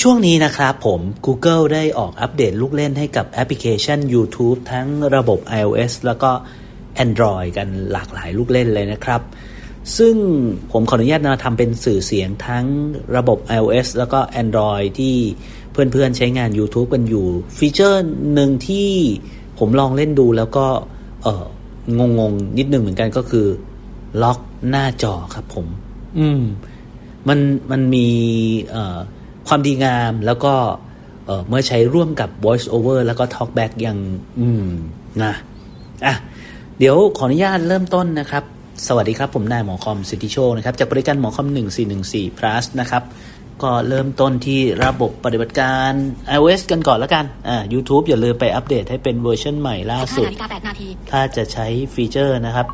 ช่วงนี้นะครับผม Google ได้ออกอัปเดตลูกเล่นให้กับแอปพลิเคชัน YouTube ทั้งระบบ iOS แล้วก็ Android กันหลากหลายลูกเล่นเลยนะครับ ซึ่งผมขออนุญาตมาทำเป็นสื่อเสียงทั้งระบบ iOS แล้วก็ Android ที่เพื่อนๆใช้งาน YouTube กันอยู่ ฟีเจอร์หนึ่งที่ผมลองเล่นดูแล้วก็เอองงๆนิดนึงเหมือนกันก็คือ ล็อกหน้าจอครับผม อืม มันมันมีเอ่อ ความดีงามแล้วก็เอ่อเมื่อใช้ร่วมกับ voice over แล้วก็ talkback ยัง อืมนะอะเดี๋ยวขออนุญาตเริ่มต้นนะครับสวัสดีครับ ผมนายหมอคอมสิทธิโชคนะครับจากบริการหมอคอม 1414 plus นะครับก็เริ่มต้นที่ระบบปฏิบัติการ iOS กันก่อนแล้วกันอ่า YouTube อย่าลืมไปอัปเดตให้เป็นเวอร์ชันใหม่ล่าสุด15นาฬิกา8นาทีถ้าจะใช้ฟีเจอร์นะครับ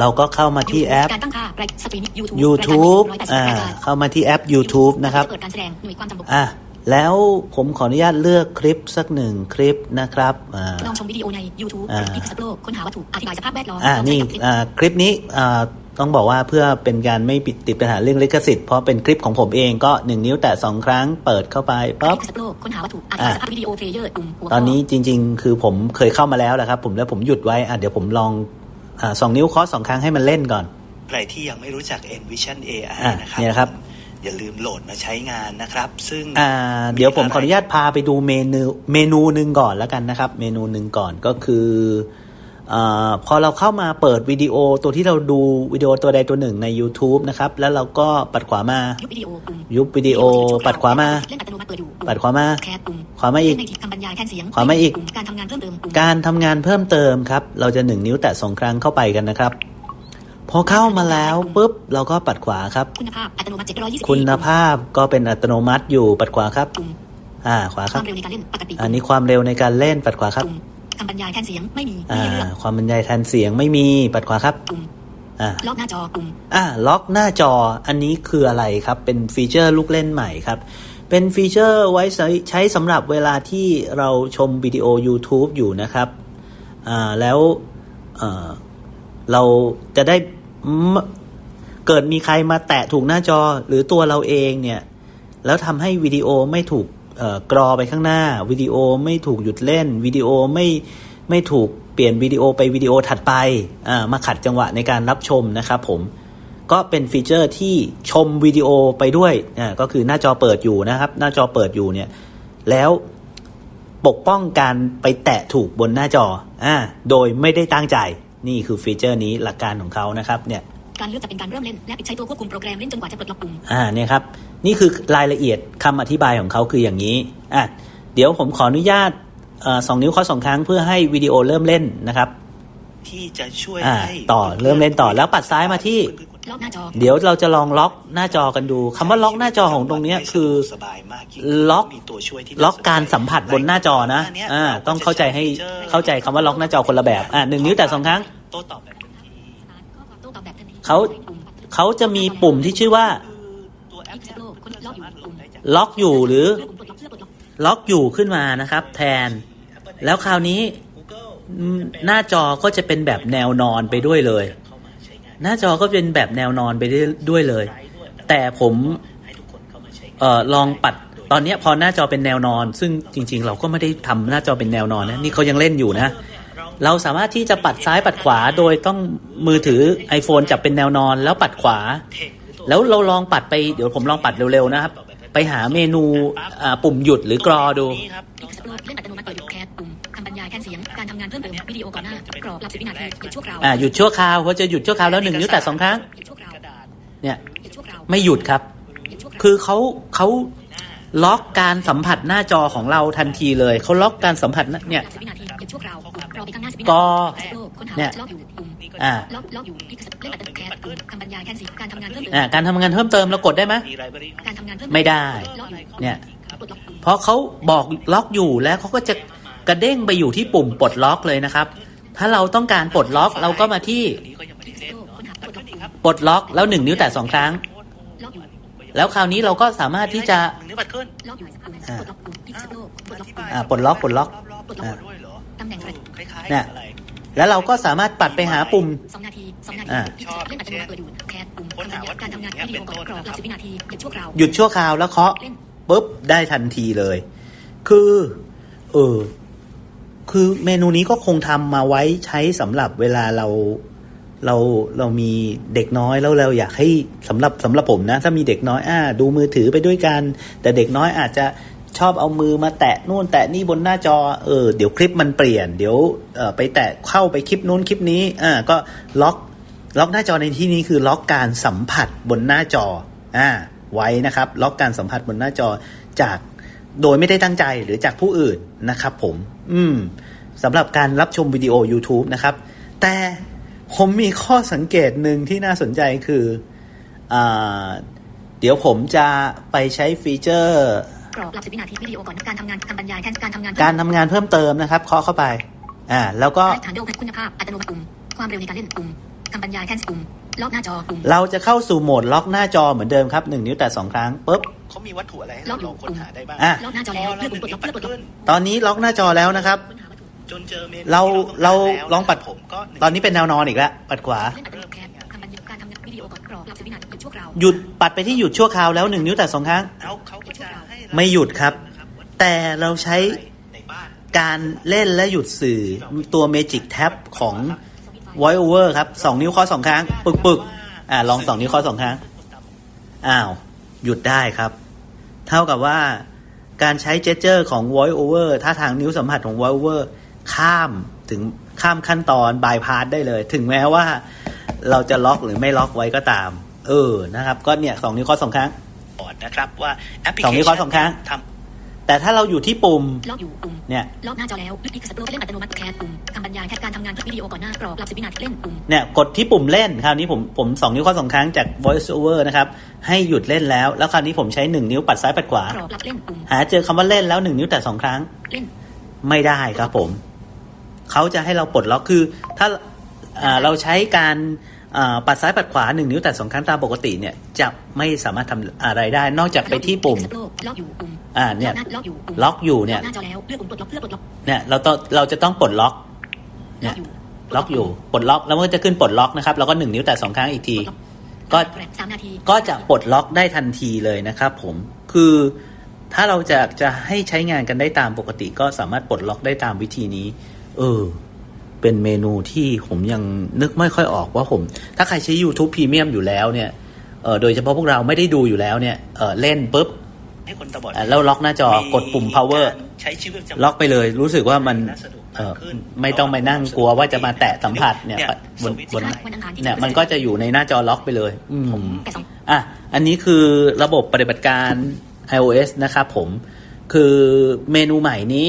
เราก็เข้ามาที่แอปการตั้งค่ารายสตรีม YouTube YouTube รายอ่าการรายการเข้ามาที่แอป YouTube นะครับเปิดการแสดงหน่วยความจำบกอะแล้วผมขออนุญาตเลือกคลิปสักหนึ่งคลิปนะครับอ่าลองชมวิดีโอใน YouTube อ่าพิกซ์โลกค้นหาวัตถุอธิบายสภาพแวดล้อมอ่าลงนี่ใช้กับคลิปอ่าคลิปนี้อ่าต้องบอกว่าเพื่อเป็นการไม่ปิดติดปัญหาเรื่องลิขสิทธิ์เพราะเป็นคลิปของผมเองก็หนึ่งนิ้วแตะสองครั้งเปิดเข้าไปปั๊บพิกซ์โลกค้นหาวัตถุอธิบายสภาพวิดีโอเพลเยอร์ปุ่มหัวข้ตอนนี้จริง ๆ คือผมเคยเข้ามาแล้วแหละครับ ผมแล้วผมหยุดไว้อะเดี๋ยวผมลองอ่า สองนิ้วเคอสองครั้งให้มันเล่นก่อน ใครที่ยังไม่รู้จัก Envision AI อะนะครับเนี่ยนะครับอย่าลืมโหลดมาใช้งานนะครับ ซึ่งอ่าเดี๋ยวผมขออนุญาตพาไปดูเมนูเมนูหนึ่งก่อนแล้วกันนะครับ เมนูหนึ่งก่อนก็คือ อาพอเราเข้ามาเปิดวิดีโอตัวที่เราดูวิดีโอตัวใดตัวหนึ่งใน YouTube นะครับ แล้วเราก็ปัดขวามา ยุบวิดีโอปุ่มยุบวิดีโอปัดขวามาเล่นอัตโนมัติเปิดอยู่ปุ่มปัดขวามาแคสปุ่มขวามาอีกเล่นในที่คำบรรยายแทนเสียงขวามาอีกปุ่การทำงานเพิ่มเติมปุ่มการทำงานเพิ่มเติมครับ เราจะหนึ่งนิ้วแตะสองครั้งเข้าไปกันนะครับ พอเข้ามาแล้วปุ๊บเราก็ปัดขวาครับ คุณภาพอัตโนมัติ720คุณภาพก็เป็นอัตโนมัติอยู่ปัดขวาครับปุ่มอ่าขวาคครัวาบมเร็วในการเล่นปกติอันนี้ความเร็วในการเล่นปัดขวาครับปุ่ม คำบรรยายแทนเสียงไม่มีไม่อ่าให้เลือกความบรรยายแทนเสียงไม่มีปัดขวาครับปุ่มอ่าล็อกหน้าจอปุ่มอ่าล็อกหน้าจออันนี้คืออะไรครับ เป็นฟีเจอร์ลูกเล่นใหม่ครับเป็นฟีเจอร์ไว้ใช้ใช้สำหรับเวลาที่เราชมวิดีโอ YouTube อยู่นะครับอ่าแล้วเอ่อเราจะได้มเกิดมีใครมาแตะถูกหน้าจอหรือตัวเราเองเนี่ย แล้วทำให้วิดีโอไม่ถูกเอ่อ กรอไปข้างหน้าวิดีโอไม่ถูกหยุดเล่นวิดีโอไม่ไม่ถูกเปลี่ยนวิดีโอไปวิดีโอถัดไปมาขัดจังหวะในการรับชมนะครับผมก็เป็นฟีเจอร์ที่ชมวิดีโอไปด้วยก็คือหน้าจอเปิดอยู่นะครับ หน้าจอเปิดอยู่เนี่ยแล้วปกป้องการไปแตะถูกบนหน้าจออโดยไม่ได้ตั้งใจนี่คือฟีเจอร์นี้หลักการของเขานะครับเนี่ย การเลือกจะเป็นการเริ่มเล่น และปิดใช้ตัวควบคุมโปรแกรมเล่นจนกว่าจะปลดล็อกปุ่ม อ่าเนี่ยครับ นี่คือรายละเอียดคำอธิบายของเขาคืออย่างนี้ อะ เดี๋ยวผมขออนุญาตเอ่อสองนิ้วข้อสองครั้งเพื่อให้วิดีโอเริ่มเล่นนะครับ ที่จะช่วยอ่าให้ต่อเริ่มเล่นต่อแล้วปัดซ้ายมาที่ล็อกหน้าจอเดี๋ยวเราจะลองล็อกหน้าจอกันดูคำว่าล็อกหน้าจอของตรงเนี้ยคือสบายมากยิ่งล็อกมีตัวช่วยที่ล็อกการสัมผัสบนหน้าจอนะหเยอ่ารก็ต้องเข้าใจให้จะฟีจอร์เข้าใจคำว่าล็อกหน้าจอคนละแบบอ่าหนึ่งนิ้วแต่สองครั้ง เขาเขาจะมีปุ่มที่ชื่อว่า ล็อกอยู่หรือ ล็อกอยู่ขึ้นมานะครับ แทน แล้วคราวนี้หน้าจอก็จะเป็นแบบแนวนอนไปด้วยเลย หน้าจอก็เป็นแบบแนวนอนไปด้วยเลย แต่ผมเออลองปัดตอนนี้พอหน้าจอเป็นแนวนอน ซึ่งจริง ๆ เราก็ไม่ได้ทำหน้าจอเป็นแนวนอนนะนี่เขายังเล่นอยู่นะ เราสามารถที่จะปัดซ้ายปัดขวาโดยต้องมือถือ iPhone จับเป็นแนวนอนแล้วปัดขวา แล้วเราลองปัดไปเดี๋ยวผมลองปัดเร็วๆนะครับ ไปหาเมนูอ่าปุ่มหยุดหรือกรอดูนี่ครับพิกซ์โลกเล่นอัตโนมัติเปิดอยู่แคสปุ่มคำบรรยายแทนเสียงการทำงานเพิ่มเติมวิดีโอก่อนหน้ากรอบหลับสิบวินาทีหยุดชั่วคราวอ่าหยุดชั่วคราวเขาจะหยุดชั่วคราวแล้วหนึ่งนิ้วแตะสองครั้งหยุดชั่วคราวกระดาษเนี่ยหยุดชั่วคราวไม่หยุดครับหยุดชั่วคราวคือเขาเขาล็อกการสัมผัสหน้าจอของเราทันทีเลย เขาล็อกการสัมผัสนะเนี่ย ก็นาทีพิกซ์โลกค้นหาเนี่ยล็อกอยู่ปุ่มอ่าล็อกล็อกอยู่พิกซ์เล่นอัตโนมัติแคสปุ่มคำบรรยายแทนเสียงการทำงานเพิ่มเติมอ่าการทำงานเพิ่มเติมเรากดได้ไหมมีไลบรารีการทำงานเพิ่มไม่ได้ล็อกอยู่เนี่ยปลดล็อกปุ่มเพราะเขาบอกล็อกอยู่แล้วเขาก็จะกระเด้งไปอยู่ที่ปุ่มปลดล็อกเลยนะครับ ถ้าเราต้องการปลดล็อกเราก็มาที่อันนี้ก็ยังไม่ได้พิกซ์เล่นโลกค้นหาปลดล็อกปุ่มปลดล็อกแล้วหนึ่งนิ้วแตะสองครั้งล็อกอยู่แล้วคราวนี้เราก็สามารถที่จะหนึ่งนิ้วปัดขึ้นล็อกอยู่ปุ่มปลดล็อกปุ่มพิกซ์โลกปลดล็อก ปุ่มอ่าปลดล็อกปลดล็อกรอบๆปลดล็ตัอวกด้วยเหรอตำแหน่งแฟลชคล้ายเนี่ยๆอะไร แล้วเราก็สามารถปัดไปหาปุ่ม สองนาทีสองนาทีอ่าพิกซ์เล่นอัตโนมัติเปิดอยู่แคสปุ่มคำบรรยายการทำงานวิดีโอก่อนกรอบหลับสิบวินาทีหยุดชั่วคราวหยุดชั่วคราวแล้วเคาะเล่นปุ๊บได้ทันทีเลย คือ เออ คือเมนูนี้ก็คงทำมาไว้ใช้สำหรับเวลาเรา เราเรามีเด็กน้อยแล้วเราอยากให้สำหรับสำหรับผมนะ ถ้ามีเด็กน้อยอ่าดูมือถือไปด้วยกัน แต่เด็กน้อยอาจจะ ชอบเอามือมาแตะนู่นแตะนี่บนหน้าจอ เออเดี๋ยวคลิปมันเปลี่ยน เดี๋ยวไปแตะเข้าไปคลิปนู้นคลิปนี้อ่าก็ล็อกล็อกหน้าจอในที่นี้คือล็อกการสัมผัสบนหน้าจออ่าไว้นะครับ ล็อกการสัมผัสบนหน้าจอจากโดยไม่ได้ตั้งใจหรือจากผู้อื่นนะครับ ผม อืมสำหรับการรับชมวิดีโอ YouTube นะครับ แต่ผมมีข้อสังเกตหนึ่งที่น่าสนใจคืออาเดี๋ยวผมจะไปใช้ฟีเจอร์ กรอบหลับสิบวินาทีวิดีโอก่อนการทำงานคำบรรยายแทนการทำงานการทำงานเพิ่มเติมนะครับเคาะเข้าไปอ่าแล้วก็ฐานโดคุณภาพอัตโนมัติปุ่มความเร็วในการเล่นปุ่มคำบรรยายแทนปุ่มล็อกหน้าจอปุ่มเราจะเข้าสู่โหมดล็อกหน้าจอเหมือนเดิมครับหนึ่งนิ้วแต่สองครั้งปุ๊บเขามีวัตถุอะไรให้เราลองค้นหาได้บ้างอะล็อกหน้าจอแล้วเลือกปุ่มกดล็อกเลือกกดล็อกตอนนี้ล็อกหน้าจอแล้วนะครับค้นหาวัตถุจนเจอเมนูเราที่เราต้ลองปัดผมก็หงตอนนี้เป็นแนวนอนอีกแล้วปัดขวา หลับสิบวินาทีหยุดชั่วคราวหยุดปัดไปที่หยุดชั่วคราวแล้วหนึ่งนิ้วแต่สองครั้งเอาเขาก็จะให้เราไม่หยุดครับนะครับว่าแต่เราใช้ในบ้านการเล่นและหยุดสื่อตัว Magic Tab ของ Voice Over ครับสองนิ้วเคอสองครั้ง ปึกปึกอ่าลองสองนิ้วเคอสองครั้ง อ้าว หยุดได้ครับ เท่ากับว่าการใช้เจเจอร์ของ Voice Over ถ้าทางนิ้วสัมผัสของ Voice Over ข้ามถึงข้ามขั้นตอนบายพาสได้เลย ถึงแม้ว่า เราจะล็อกหรือไม่ล็อกไว้ก็ตาม เออนะครับ ก็เนี่ยสองนิ้วเคอสองครั้งก่อนนะครับว่าแอปพลิสองเคนิ้วเคาะชันสองครั้งทแต่ถ้าเราอยู่ที่ปุ่มล็อกอยู่ปุ่มเนี่ยล็อกหน้าจอแล้วลึกอีกสโปรเล่นอัตโนมัติแคสปุ่มคำบรรยายแทนการทำงานวิดีโอก่อนหน้ากรอบหลับสิบวินาทีเล่นปุ่มเนี่ยกดที่ปุ่มเล่นคราวนี้ผมผมสองนิ้วข้อสองครั้งจาก voice over นะครับให้หยุดเล่นแล้ว แล้วคราวนี้ผมใช้หนึ่งนิ้วปัดซ้ายปัดขวากรอบหลับเล่นปุ่มหาเจอคำว่าเล่นแล้วหนึ่งนิ้วแต่สองครั้งเล่นไม่ได้ครับผมเขาจะให้เราปลดล็อกคือ ถ้าอ่า เราใช้การปัดซ้ายปัดขวาหนึ่งนิ้วแต่สองครั้งตามปกติเนี่ยจะไม่สามารถทำอะไรได้นอกจากไปที่ปุ่มอ่าเนี่ยล็อกอยู่เนี่ยเนี่ยเราต้องเราจะต้องปลดล็อกเนี่ยล็อกอยู่ปลดล็อกแล้วมันก็จะขึ้นปลดล็อกนะครับแล้วก็หนึ่งนิ้วแต่สองครั้งอีกที ก็สามนาทีก็จะปลดล็อกได้ทันทีเลยนะครับ ผมคือถ้าเราจะจะให้ใช้งานกันได้ตามปกติ ก็สามารถปลดล็อกได้ตามวิธีนี้ เออ เป็นเมนูที่ผมยังนึกไม่ค่อยออกว่าผม ถ้าใครใช้ YouTube Premium อยู่แล้วเนี่ยเออโดยเฉพาะพวกเราไม่ได้ดูอยู่แล้วเนี่ยเออเล่นปุ๊บำให้คนตาบอดอะแล้วล็อกหน้าจอกดปุ่ม power ใช้ชีวิตประจำวันล็อกไปเลย รู้สึกว่ามันและสะดวกเออขึ้นไม่ต้องไปนั่งกลัวว่าจะมาแตะสัมผัสเนี่ยบนบนวันอังคารที่เนี่ยมันก็จะอยู่ในหน้าจอล็อกไปเลยอืมแต่สองอะอันนี้คือระบบปฏิบัติการ iOS นะครับผมคือเมนูใหม่นี้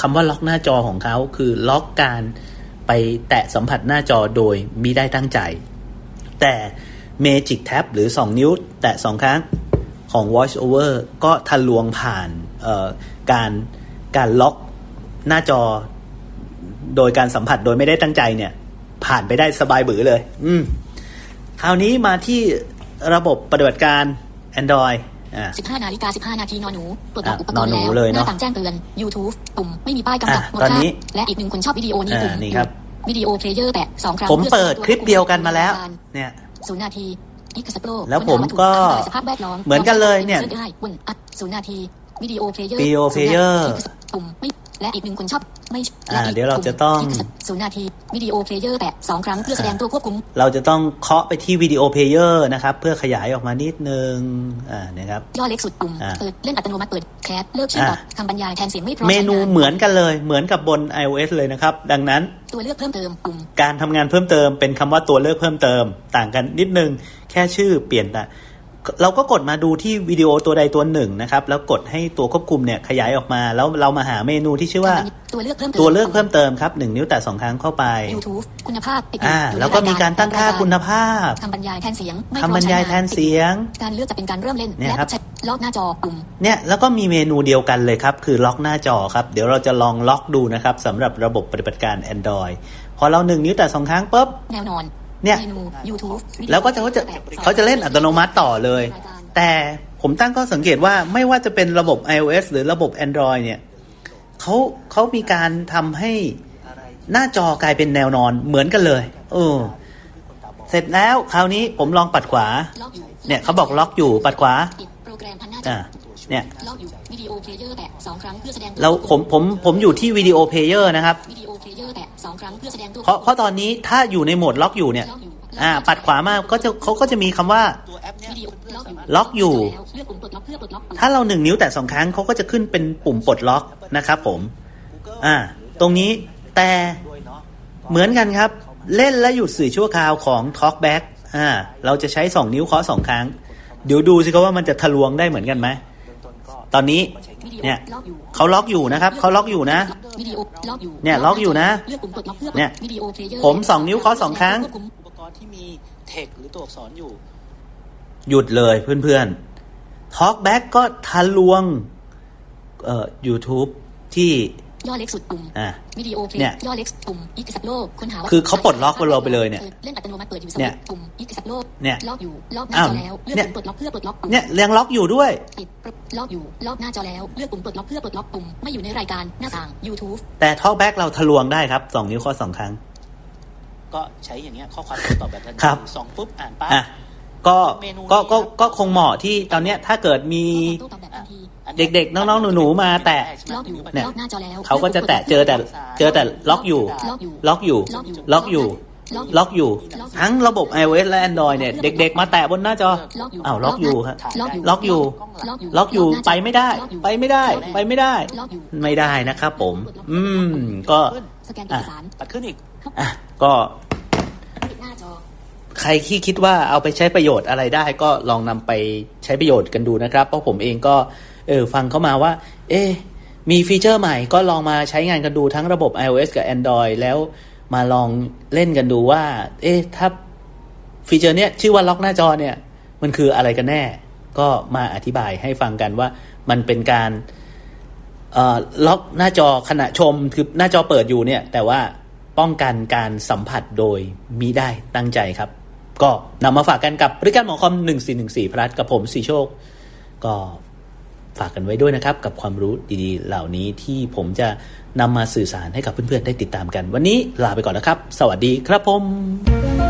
คำว่าล็อกหน้าจอของเขาคือล็อกการไปแตะสัมผัสหน้าจอโดยมิได้ตั้งใจ แต่ Magic Tab หรือ 2 นิ้ว แตะ 2 ครั้งของ Voice Over ก็ทะลวงผ่านการการล็อกหน้าจอโดยการสัมผัสโดยไม่ได้ตั้งใจเนี่ย ผ่านไปได้สบายบือเลย อืม คราวนี้มาที่ระบบปฏิบัติการ Android อ่าสิบห้านาฬิกาสิบห้านาทีนอนหนูปลดล็อกอะอุปกรณ์นอนหนูแล้วเลยหเนอะน้าต่างแจ้งเตือน YouTube ปุ่มไม่มีป้ายกำกับอะหมดตอนค่านี้และอีกหนึ่งคนชอบวิดีโอนี้อ่าปุ่มนี่ครับ วิดีโอเพลเยอร์แตะสองครั้งผมพื่อเปิดแสงคลิปเดียวกันมาแล้วการเนี่ย ศูนย์นาทีอีกสโปรแล้วผมก็สภาพแวดล้อมเหมือนกันเลยเนี่ยซิร์ชได้บนอัดศูนย์นาทีวิดีโอเพลเยอร์ Video Player ปุ่มไม่ และอีกหนึ่งคนชอบไม่อ่าและอีกเดี๋ยวเราจะต้องปุ่มศูนย์นาทีวิดีโอเพลเยอร์แตะสองครั้งเพื่อแสดงตัวควบคุม เราจะต้องเคาะไปที่วิดีโอเพลเยอร์นะครับ เพื่อขยายออกมานิดนึงอ่านะครับย่อเล็กสุดปุ่มอ่าเปิดเล่นอัตโนมัติเปิดแคสเลิกชื่ออ่าบอทคำบรรยายแทนเสียงไม่พร้อมเมนูใช้งานเหมือนกันเลยเหมือนกับบน iOS เลยนะครับ ดังนั้นตัวเลือกเพิ่มเติมปุ่มการทำงานเพิ่มเติมเป็นคำว่าตัวเลือกเพิ่มเติม ต่างกันนิดนึงแค่ชื่อเปลี่ยนแต่ เราก็กดมาดูที่วิดีโอตัวใดตัวหนึ่งนะครับ แล้วกดให้ตัวควบคุมเนี่ยขยายออกมา แล้วเรามาหาเมนูที่ชื่อว่าตัวเลือกเพิ่มเติมตัวเลือกเพิ่มเติมครับหนึ่งนิ้วแต่สองครั้งเข้าไปยูทูบคุณภาพปิดอ่าดูแล้วก็มีการตั้งค่าคุณภาพคำบรรยายแทนเสียงไม่คำบรรยายแทนเสียง การเลือกจะเป็นการเริ่มเล่นเนี่ยและครับใช้ล็อกหน้าจอปุ่มเนี่ยแล้วก็มีเมนูเดียวกันเลยครับ คือล็อกหน้าจอครับ เดี๋ยวเราจะลองล็อกดูนะครับสำหรับระบบปฏิบัติการ Android พอเราหนึ่งนิ้วแต่สองครั้งปุ๊บแนวนอน เนี่ยเมนู YouTube แล้วก็จะเขาจะเขาจะเล่นอัตโนมัติต่อเลย แต่ผมตั้งข้อสังเกตว่าไม่ว่าจะเป็นระบบ iOS หรือระบบ Android เนี่ยเขาเขามีการทำให้หน้าจอกลายเป็นแนวนอนเหมือนกันเลยเออเสร็จแล้วคราวนี้ผมลองปัดขวาล็อกอยู่เนี่ยเขาบอกล็อกอยู่ปัดขวาปิดโปรแกรมพันหน้าจออ่าเนี่ยล็อกอยู่วิดีโอเพลเยอร์แตะสองครั้งเพื่อแสดงตัวเราผมผมผมอยู่ที่วิดีโอเพลเยอร์นะครับวิดีโอเพลเยอร์แตะสองครั้งเพื่อแสดงตัวเพราะเพราะตอนนี้ถ้าอยู่ในโหมดล็อกอยู่เนี่ยล็อกอยู่อ่าปัดขวามาก็จะเขาก็จะมีคำว่าตัวแอปเนี่ยวิดีโอเพื่อนล็อกๆอยู่สามารถล็อกอยู่แล้วเลือกปุ่มปลดล็อกเพื่อปลดล็อกปุ่มถ้าเราหนึ่งนิ้วแตะสองครั้งเขาก็จะขึ้นเป็นปุ่มปลดล็อกนะครับผม Google อ่าตรงนี้แต่ด้วยเนาะเหมือนกันครับ เล่นและหยุดสื่อชั่วคราวของ Talkback อ่าเราจะใช้ 2 นิ้วเคาะสองครั้ง เดี๋ยวดูสิครับว่ามันจะทะลวงได้เหมือนกันไหมเบื้องต้นก็ตอนนี้วิดีโอ เนี่ยล็อกอยู่เขาล็อกอยู่นะครับเขาล็อกอยู่นะวิดีโอล็อกอยู่เนี่ยล็อกอยู่นะเลือกปุ่มปลดล็อกเพื่อเนี่ยวิดีโอเพลเยอร์ผมสองนิ้วเคาะสองครั้งควบคุมอุปกรณ์ที่มีเทคหรือตัวอักษรอยู่ หยุดเลยเพื่อนๆ Talkback ก็ทะลวงเอ่อ YouTube ที่ ย่อเล็กสุดปุ่มอ่าวิดีโอเพลเนี่ยย่อเล็กปุ่มอีกสับโลกค้นหาว่าคือเขาปลดล็อกเราไปเลยเนี่ยเล่นอัตโนมัติเปิดอยู่สเนี่วิยตช์ปุ่มอีกสับโลกเนี่ยล็อกอยู่ล็อกหน้าอ้าวจอแล้วเลือกเนี่ยปุ่มปลดล็อกเพื่อปลดล็อกปุ่มเนี่ยยังล็อกอยู่ด้วยปิดล็อกอยู่ล็อกหน้าจอแล้วเลือกปุ่มปลดล็อกเพื่อปลดล็อกปุ่มไม่อยู่ในรายการหน้าต่าง YouTube แต่ Talkback เราทะลวงได้ครับ2นิ้วเคาะสองครั้ง ก็ใช้อย่างเงี้ยข้อความตอบแบบทันทีครับสองปุ๊บอ่านปั๊บอะก็เมนูก็นี้ก็ครับก็คงเหมาะที่ตอนเนี้ยถ้าเกิดมี เด็กๆ น้องๆ หนูๆ มาแตะล็อกอยู่เนี่ยล็อกหน้าจอแล้วเขาก็จะแตะเจอแต่เจอแต่ล็อกอยู่ ล็อกอยู่ ล็อกอยู่ ล็อกอยู่ล็อกอยู่ทั้งระบบ iOS และ Android เนี่ย เด็ก ๆ มาแตะบนหน้าจอล็อกอยู่อ้าวล็อกอยู่ฮะ ล็อกอยู่ ล็อกอยู่ล็อกอยู่ล็อกอยู่หน้าจไปไม่ได้ล็อกอยู่ไปไม่ได้ ไปไม่ได้ล็อกอยู่ไม่ได้นะครับผม อืม ก็สแกนเอกสารปัดขึ้นอีกอะก็ปิดหน้าจอ ใครที่คิดว่าเอาไปใช้ประโยชน์อะไรได้ก็ลองนำไปใช้ประโยชน์กันดูนะครับ เพราะผมเองก็เออฟังเข้ามาว่า เอ๊มีฟีเจอร์ใหม่ก็ลองมาใช้งานกันดูทั้งระบบ iOS กับ Android แล้วมาลองเล่นกันดูว่า เอ๊ะถ้าฟีเจอร์เนี้ยชื่อว่าล็อกหน้าจอเนี่ย มันคืออะไรกันแน่ ก็มาอธิบายให้ฟังกันว่ามันเป็นการเอ่อล็อกหน้าจอขณะชมคือหน้าจอเปิดอยู่เนี่ย แต่ว่าป้องกันการสัมผัสโดยมิได้ตั้งใจครับ ก็นำมาฝากกันกับบริการหมอคอม 1414 พลัสกับผมสีโชค ก็ฝากกันไว้ด้วยนะครับ กับความรู้ดีๆ เหล่านี้ที่ผมจะนำมาสื่อสารให้กับเพื่อนๆ ได้ติดตามกัน วันนี้ลาไปก่อนนะครับ สวัสดีครับผม